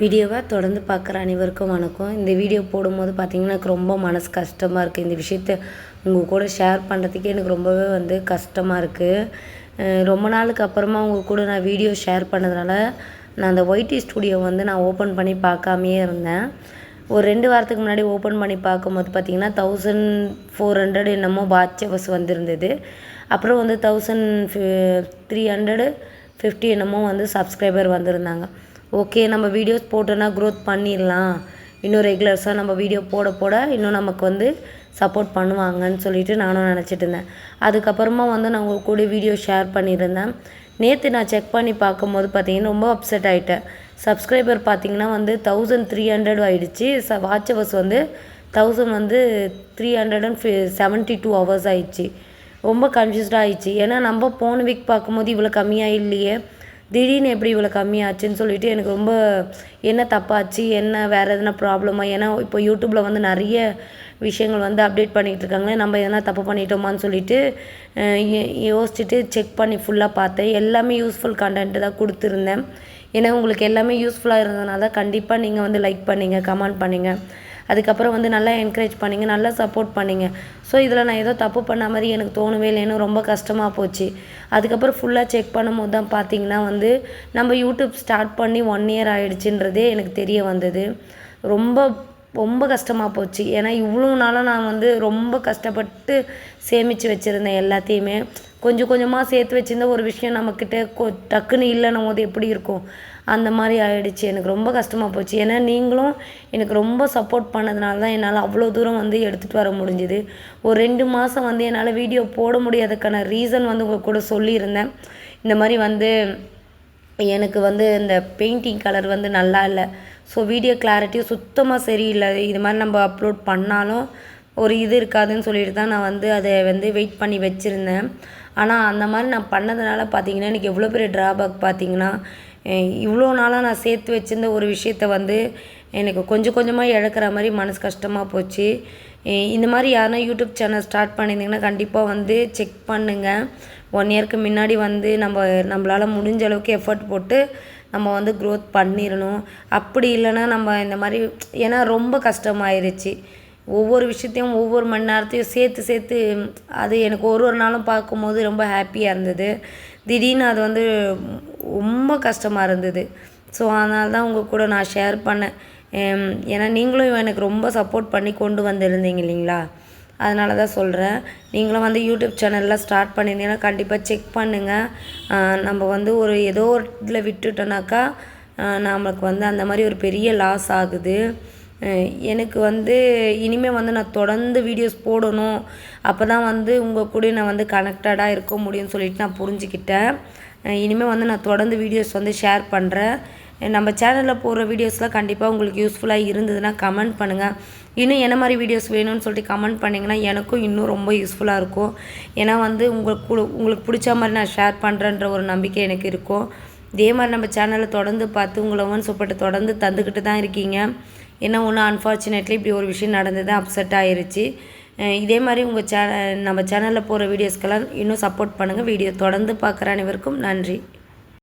வீடியோவை தொடர்ந்து பார்க்குற அனைவருக்கும் வணக்கம். இந்த வீடியோ போடும்போது பார்த்திங்கன்னா எனக்கு ரொம்ப மனசு கஷ்டமாக இருக்குது இந்த விஷயத்த உங்கள் கூட ஷேர் பண்ணுறதுக்கே எனக்கு ரொம்பவே வந்து கஷ்டமாக இருக்குது ரொம்ப நாளுக்கு அப்புறமா உங்கள் கூட நான் வீடியோ ஷேர் பண்ணதுனால நான் அந்த ஒய்டி ஸ்டூடியோ வந்து நான் ஓப்பன் பண்ணி பார்க்காமையே இருந்தேன். ஒரு ரெண்டு வாரத்துக்கு முன்னாடி ஓப்பன் பண்ணி பார்க்கும்போது பார்த்திங்கன்னா தௌசண்ட் ஃபோர் ஹண்ட்ரட் என்னமோ வாட்ச் வந்திருந்தது. அப்புறம் வந்து தௌசண்ட் த்ரீ ஹண்ட்ரடு ஃபிஃப்டி என்னமோ வந்து சப்ஸ்கிரைபர் வந்திருந்தாங்க. ஓகே நம்ம வீடியோஸ் போட்டோன்னா க்ரோத் பண்ணிடலாம். இன்னும் ரெகுலர்ஸாக நம்ம வீடியோ போட போட இன்னும் நமக்கு வந்து சப்போர்ட் பண்ணுவாங்கன்னு சொல்லிட்டு நானும் நினச்சிட்டு இருந்தேன். அதுக்கப்புறமா வந்து நான் உங்கள் கூட வீடியோ ஷேர் பண்ணியிருந்தேன். நேற்று நான் செக் பண்ணி பார்க்கும்போது பார்த்தீங்கன்னா ரொம்ப அப்செட் ஆகிட்டேன் சப்ஸ்கிரைபர் பார்த்தீங்கன்னா வந்து தௌசண்ட் த்ரீ ஹண்ட்ரட் ஆகிடுச்சு ச வாட்ச் ஹவர்ஸ் வந்து தௌசண்ட் வந்து த்ரீ ஹண்ட்ரட் அண்ட் ஃபி செவன்ட்டி டூ ஹவர்ஸ் ஆகிடுச்சு ரொம்ப கன்ஃபியூஸ்டாக ஆகிடுச்சு ஏன்னா நம்ம போன வீக் பார்க்கும்போது இவ்வளோ கம்மியாக இல்லையே. திடீர்னு எப்படி இவ்வளோ கம்மியாச்சுன்னு சொல்லிட்டு எனக்கு ரொம்ப என்ன தப்பாச்சு என்ன வேறு எதனா ப்ராப்ளமா ஏன்னா இப்போ யூடியூப்பில் வந்து நிறைய விஷயங்கள் வந்து அப்டேட் பண்ணிகிட்டு இருக்காங்களே நம்ம எதனா தப்பு பண்ணிட்டோமான்னு சொல்லிட்டு யோசிச்சுட்டு செக் பண்ணி ஃபுல்லாக பார்த்தேன். எல்லாமே யூஸ்ஃபுல் கண்டென்ட்டு தான் கொடுத்துருந்தேன். ஏன்னா உங்களுக்கு எல்லாமே யூஸ்ஃபுல்லாக இருந்ததுனால கண்டிப்பாக நீங்கள் வந்து லைக் பண்ணிங்க கமெண்ட் பண்ணிங்க. அதுக்கப்புறம் வந்து நல்லா என்கரேஜ் பண்ணிங்க நல்லா சப்போர்ட் பண்ணிங்க. ஸோ இதில் நான் ஏதோ தப்பு பண்ண மாதிரி எனக்கு தோணவே இல்லைன்னு ரொம்ப கஷ்டமாக போச்சு. அதுக்கப்புறம் ஃபுல்லாக செக் பண்ணும்போது தான் பார்த்தீங்கன்னா வந்து நம்ம யூடியூப் ஸ்டார்ட் பண்ணி ஒன் இயர் ஆகிடுச்சின்றதே எனக்கு தெரிய வந்தது. ரொம்ப ரொம்ப கஷ்டமாக போச்சு. ஏன்னா இவ்வளோ நாளாக நான் வந்து ரொம்ப கஷ்டப்பட்டு சேமித்து வச்சுருந்தேன் எல்லாத்தையுமே கொஞ்சம் கொஞ்சமாக சேர்த்து வச்சுருந்த ஒரு விஷயம் நம்மக்கிட்ட கொ டக்குன்னு இல்லைன்னும் போது எப்படி இருக்கும்? அந்த மாதிரி ஆகிடுச்சு எனக்கு ரொம்ப கஷ்டமாக போச்சு. ஏன்னா நீங்களும் எனக்கு ரொம்ப சப்போர்ட் பண்ணதுனால தான் என்னால் அவ்வளோ தூரம் வந்து எடுத்துகிட்டு வர முடிஞ்சுது. ஒரு ரெண்டு மாதம் வந்து என்னால் வீடியோ போட முடியாததுக்கான ரீசன் வந்து உங்கள் கூட சொல்லியிருந்தேன். இந்த மாதிரி வந்து எனக்கு வந்து இந்த பெயிண்டிங் கலர் வந்து நல்லா இல்லை. ஸோ வீடியோ கிளாரிட்டியும் சுத்தமாக சரியில்லை. இது மாதிரி நம்ம அப்லோட் பண்ணாலும் ஒரு இது இருக்காதுன்னு சொல்லிட்டு தான் நான் வந்து அதை வந்து வெயிட் பண்ணி வச்சுருந்தேன். ஆனால் அந்த மாதிரி நான் பண்ணதுனால பார்த்தீங்கன்னா எனக்கு எவ்வளோ பெரிய ட்ராபேக் பார்த்தீங்கன்னா இவ்வளோ நாளாக நான் சேர்த்து வச்சுருந்த ஒரு விஷயத்த வந்து எனக்கு கொஞ்சம் கொஞ்சமாக இழக்கிற மாதிரி மனசு கஷ்டமாக போச்சு. இந்த மாதிரி யாருன்னா யூடியூப் சேனல் ஸ்டார்ட் பண்ணியிருந்தீங்கன்னா கண்டிப்பாக வந்து செக் பண்ணுங்கள் ஒன் இயர்க்கு முன்னாடி வந்து நம்ம நம்மளால் முடிஞ்ச அளவுக்கு எஃபர்ட் போட்டு நம்ம வந்து க்ரோத் பண்ணிடணும். அப்படி இல்லைன்னா நம்ம இந்த மாதிரி ஏன்னா ரொம்ப கஷ்டமாயிருச்சு. ஒவ்வொரு விஷயத்தையும் ஒவ்வொரு மணி நேரத்தையும் சேர்த்து சேர்த்து அது எனக்கு ஒரு ஒரு நாளும் பார்க்கும்போது ரொம்ப ஹாப்பியாக இருந்தது. திடீர்னு அது வந்து ரொம்ப கஷ்டமாக இருந்தது. ஸோ அதனால தான் உங்கள் கூட நான் ஷேர் பண்ணேன். ஏன்னா நீங்களும் எனக்கு ரொம்ப சப்போர்ட் பண்ணி கொண்டு வந்திருந்தீங்க இல்லைங்களா? அதனால தான் சொல்கிறேன் நீங்களும் வந்து யூடியூப் சேனல்லாம் ஸ்டார்ட் பண்ணியிருந்தீங்கன்னா கண்டிப்பாக செக் பண்ணுங்கள் நம்ம வந்து ஒரு ஏதோ ஒரு இதில் விட்டுட்டோனாக்கா நம்மளுக்கு வந்து அந்த மாதிரி ஒரு பெரிய லாஸ் ஆகுது. எனக்கு வந்து இனிமேல் வந்து நான் தொடர்ந்து வீடியோஸ் போடணும். அப்போ தான் வந்து உங்கள் கூட நான் வந்து கனெக்டடாக இருக்க முடியும்னு சொல்லிட்டு நான் புரிஞ்சுக்கிட்டேன். இனிமேல் வந்து நான் தொடர்ந்து வீடியோஸ் வந்து ஷேர் பண்ணுறேன் நம்ம சேனலில் போடுற வீடியோஸ்லாம் கண்டிப்பாக உங்களுக்கு யூஸ்ஃபுல்லாக இருந்ததுன்னா கமெண்ட் பண்ணுங்கள் இன்னும் என்ன மாதிரி வீடியோஸ் வேணும்னு சொல்லிட்டு கமெண்ட் பண்ணிங்கன்னா எனக்கும் இன்னும் ரொம்ப யூஸ்ஃபுல்லாக இருக்கும். ஏன்னா வந்து உங்களுக்கு உங்களுக்கு பிடிச்ச மாதிரி நான் ஷேர் பண்ணுறேன்ற ஒரு நம்பிக்கை எனக்கு இருக்கும். இதே மாதிரி நம்ம சேனலை தொடர்ந்து பார்த்து உங்களை ஒன் சூப்பர்ட்டு தொடர்ந்து தந்துக்கிட்டு தான் இருக்கீங்க. என்ன ஒன்று அன்ஃபார்ச்சுனேட்லி இப்படி ஒரு விஷயம் நடந்தது அப்செட் ஆயிடுச்சு இதே மாதிரி உங்கள் சேனல் நம்ம சேனலில் போகிற வீடியோஸ்க்கெல்லாம் இன்னும் சப்போர்ட் பண்ணுங்கள் வீடியோ தொடர்ந்து பார்க்குற அனைவருக்கும் நன்றி.